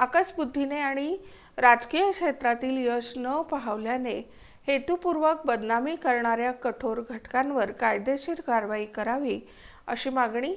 आकसबुद्धीने आणि राजकीय क्षेत्रातील यश न पाहवल्याने हेतुपूर्वक बदनामी करणाऱ्या कठोर घटकांवर कायदेशीर कारवाई करावी अशी मागणी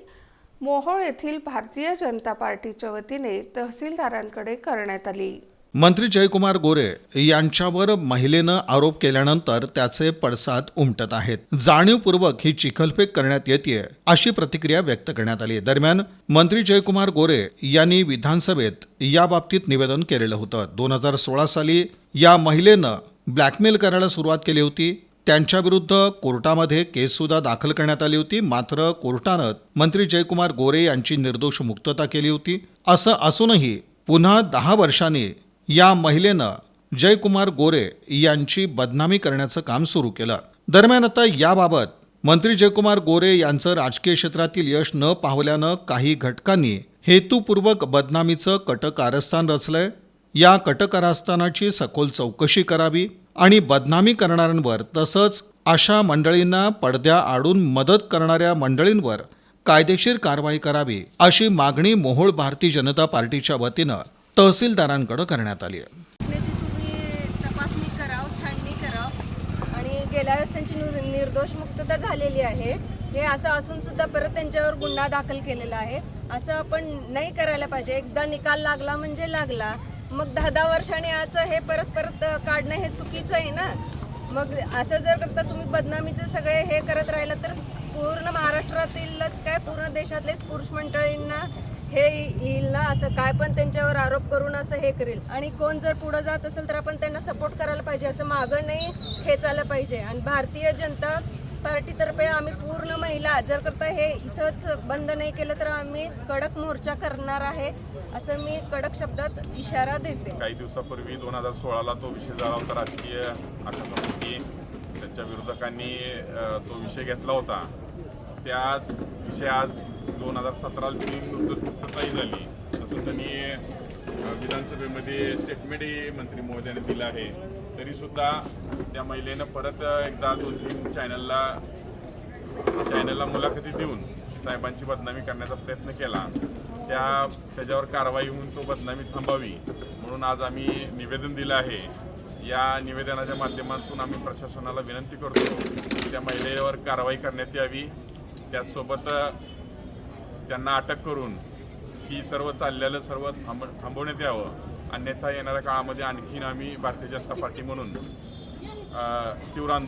मोहोळ येथील भारतीय जनता पार्टीच्या वतीने तहसीलदारांकडे करण्यात आली. मंत्री जयकुमार गोरे यांच्यावर महिलेनं आरोप केल्यानंतर त्याचे पडसाद उमटत आहेत. जाणीवपूर्वक ही चिखलफेक करण्यात येते अशी प्रतिक्रिया व्यक्त करण्यात आली दरम्यान मंत्री जयकुमार गोरे यांनी विधानसभेत याबाबतीत निवेदन केलेलं होतं. दोन हजार सोळा साली या महिलेनं ब्लॅकमेल करायला सुरुवात केली होती. त्यांच्याविरुद्ध कोर्टामध्ये केससुद्धा दाखल करण्यात आली होती. मात्र कोर्टानं मंत्री जयकुमार गोरे यांची निर्दोष मुक्तता केली होती. असं असूनही पुन्हा दहा वर्षांनी या महिलेनं जयकुमार गोरे यांची बदनामी करण्याचं काम सुरू केलं. दरम्यान आता याबाबत मंत्री जयकुमार गोरे यांचं राजकीय क्षेत्रातील यश न पाहल्यानं काही घटकांनी हेतुपूर्वक बदनामीचं कटकारस्थान रचलंय. या कटकारस्थानाची सखोल चौकशी करावी आणि बदनामी करणाऱ्यांवर तसंच अशा मंडळींना पडद्या आडून मदत करणाऱ्या मंडळींवर कायदेशीर कारवाई करावी अशी मागणी मोहोळ भारतीय जनता पार्टीच्या वतीनं तहसीलदारांकडे करण्यात आली आहे. म्हणजे तुम्ही तपासणी कराव छाननी कराव. आणि गेल्या वेळेस त्यांची निर्दोष मुक्तता झालेली आहे. हे असं असून सुद्धा परत त्यांच्यावर गुन्हा दाखल केलेला आहे. असं आपण नाही करायला पाहिजे. एकदा निकाल लागला म्हणजे लागला. मग दहा दहा वर्षांनी असं हे परत परत काढणं हे चुकीचं आहे ना? मग असं जर करता तुम्ही बदनामीचं सगळे हे करत राहिलं तर पूर्ण महाराष्ट्रातीलच काय पूर्ण देशातलेच पुरुष मंडळींना हे येईल ना असं काय पण त्यांच्यावर आरोप करून असं हे करेल. आणि कोण जर पुढं जात असेल तर आपण त्यांना सपोर्ट करायला पाहिजे. असं मागं नाही खेचायला पाहिजे. आणि भारतीय जनता पार्टीतर्फे आम्ही पूर्ण महिला जर करता हे इथंच बंद नाही केलं तर आम्ही कडक मोर्चा करणार आहे असं मी कडक शब्दात इशारा देते. काही दिवसापूर्वी दोन हजार सोळाला तो विषय झाला होता राजकीय आकाशापोटी त्यांच्या विरोधकांनी तो विषय घेतला होता. त्याच विषय आज दोन हजार सतराला त्यांनी मृत्यूमुक्तताही झाली. तसं त्यांनी विधानसभेमध्ये स्टेटमेंटही मंत्री महोदयाने दिलं आहे. तरीसुद्धा त्या महिलेनं परत एकदा दोन तीन चॅनलला चॅनलला मुलाखती देऊन साहेबांची बदनामी करण्याचा प्रयत्न केला. त्या त्याच्यावर कारवाई होऊन तो बदनामी थांबावी म्हणून आज आम्ही निवेदन दिलं आहे. या निवेदनाच्या माध्यमातून आम्ही प्रशासनाला विनंती करतो त्या महिलेवर कारवाई करण्यात यावी. त्याचसोबत त्यांना अटक करून ही सर्व चाललेलं सर्व थांब थांबवण्यात यावं. अन्यथा येणाऱ्या काळामध्ये आणखीन आम्ही भारतीय जनता पार्टी म्हणून तीव्र आंदोलन